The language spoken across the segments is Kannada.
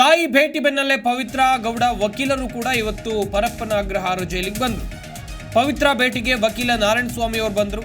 ತಾಯಿ ಭೇಟಿ ಬೆನ್ನಲ್ಲೇ ಪವಿತ್ರ ಗೌಡ ವಕೀಲರು ಕೂಡ ಇವತ್ತು ಪರಪ್ಪನ ಅಗ್ರಹಾರ ಜೈಲಿಗೆ ಬಂದರು. ಪವಿತ್ರ ಭೇಟಿಗೆ ವಕೀಲ ನಾರಾಯಣ ಸ್ವಾಮಿ ಅವರು ಬಂದರು.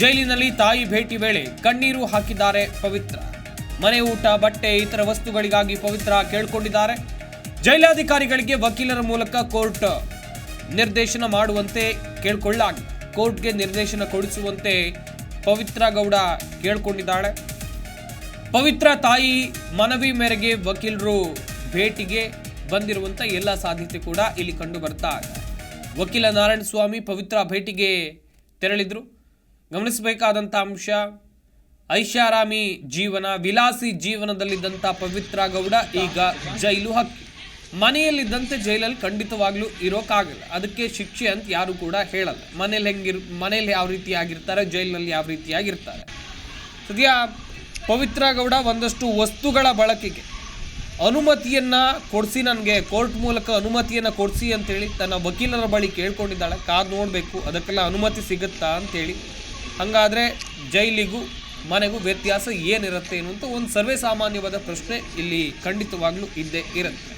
ಜೈಲಿನಲ್ಲಿ ತಾಯಿ ಭೇಟಿ ವೇಳೆ ಕಣ್ಣೀರು ಹಾಕಿದ್ದಾರೆ ಪವಿತ್ರ. ಮನೆ ಊಟ, ಬಟ್ಟೆ, ಇತರ ವಸ್ತುಗಳಿಗಾಗಿ ಪವಿತ್ರ ಕೇಳಿಕೊಂಡಿದ್ದಾರೆ. ಜೈಲಾಧಿಕಾರಿಗಳಿಗೆ ವಕೀಲರ ಮೂಲಕ ಕೋರ್ಟ್ ನಿರ್ದೇಶನ ಮಾಡುವಂತೆ ಕೇಳಿಕೊಳ್ಳಾಗಿದೆ ಕೋರ್ಟ್ಗೆ ನಿರ್ದೇಶನ ಕೊಡಿಸುವಂತೆ ಪವಿತ್ರ ಗೌಡ ಕೇಳಿಕೊಂಡಿದ್ದಾಳೆ. ಪವಿತ್ರ ತಾಯಿ ಮನವಿ ಮೇರೆಗೆ ವಕೀಲರು ಭೇಟಿಗೆ ಬಂದಿರುವಂಥ ಎಲ್ಲ ಸಾಧ್ಯತೆ ಕೂಡ ಇಲ್ಲಿ ಕಂಡು ಬರ್ತಾ ಇದೆ. ವಕೀಲ ನಾರಾಯಣ ಸ್ವಾಮಿ ಪವಿತ್ರ ಭೇಟಿಗೆ ತೆರಳಿದ್ರು. ಗಮನಿಸಬೇಕಾದಂಥ ಅಂಶ, ಐಷಾರಾಮಿ ಜೀವನ, ವಿಲಾಸಿ ಜೀವನದಲ್ಲಿದ್ದಂಥ ಪವಿತ್ರ ಗೌಡ ಈಗ ಜೈಲು ಹಕ್ಕಿ. ಮನೆಯಲ್ಲಿದ್ದಂತೆ ಜೈಲಲ್ಲಿ ಖಂಡಿತವಾಗ್ಲೂ ಇರೋಕ್ಕಾಗಲ್ಲ ಅದಕ್ಕೆ ಶಿಕ್ಷೆ ಅಂತ ಯಾರು ಕೂಡ ಹೇಳಲ್ಲ. ಮನೇಲಿ ಹೆಂಗಿರ್, ಮನೇಲಿ ಯಾವ ರೀತಿಯಾಗಿರ್ತಾರೆ ಜೈಲಿನಲ್ಲಿ ಯಾವ ರೀತಿಯಾಗಿರ್ತಾರೆ ಸದ್ಯ ಪವಿತ್ರ ಗೌಡ ಒಂದಷ್ಟು ವಸ್ತುಗಳ ಬಳಕೆಗೆ ಅನುಮತಿಯನ್ನ ಕೊಡಿಸಿ ನನಗೆ ಕೋರ್ಟ್ ಮೂಲಕ ಅನುಮತಿಯನ್ನ ಕೊಡಿಸಿ ಅಂತೇಳಿ ತನ್ನ ವಕೀಲರ ಬಳಿ ಕೇಳ್ಕೊಂಡಿದ್ದಾಳೆ. ಕಾದು ನೋಡಬೇಕು ಅದಕ್ಕೆಲ್ಲ ಅನುಮತಿ ಸಿಗುತ್ತಾ ಅಂತೇಳಿ. ಹಾಗಾದರೆ ಜೈಲಿಗೂ ಮನೆಗೂ ವ್ಯತ್ಯಾಸ ಏನಿರುತ್ತೆ ಏನು ಅಂತ ಒಂದು ಸರ್ವೇ ಸಾಮಾನ್ಯವಾದ ಪ್ರಶ್ನೆ ಇಲ್ಲಿ ಖಂಡಿತವಾಗ್ಲೂ ಇದ್ದೇ ಇರುತ್ತೆ.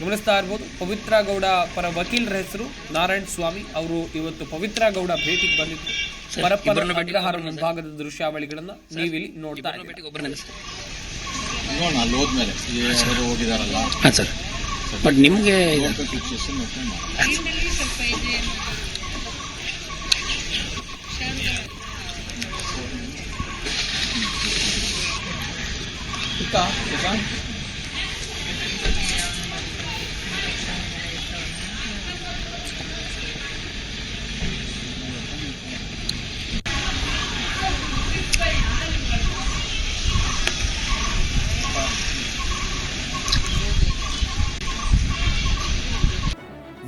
ಗಮನಿಸ್ತಾ ಇರ್ಬೋದು ಪವಿತ್ರ ಗೌಡ ಪರ ವಕೀಲರ ಹೆಸರು ನಾರಾಯಣ ಸ್ವಾಮಿ ಅವರು ಇವತ್ತು ಪವಿತ್ರ ಗೌಡ ಭೇಟಿಗೆ ಬಂದಿದ್ರು. ಪರಪ್ಪನ ಅಗ್ರಹಾರ ಮುಂಭಾಗದ ದೃಶ್ಯಾವಳಿಗಳನ್ನ ನೀವಿಲ್ಲಿ ನೋಡ್ತಾ ನೋಡೋಣ ಅಲ್ಲಿ ಹೋದ್ಮೇಲೆ ಯಾರು ಹೋಗಿದಾರಲ್ಲ ಹಾಂ ಸರ್ ಬಟ್ ನಿಮಗೆ ಲೋಕಲ್ ಸಿಚುವೇಶನ್ ನೋಡ್ಕೊಂಡು ಮಾಡೋಣ.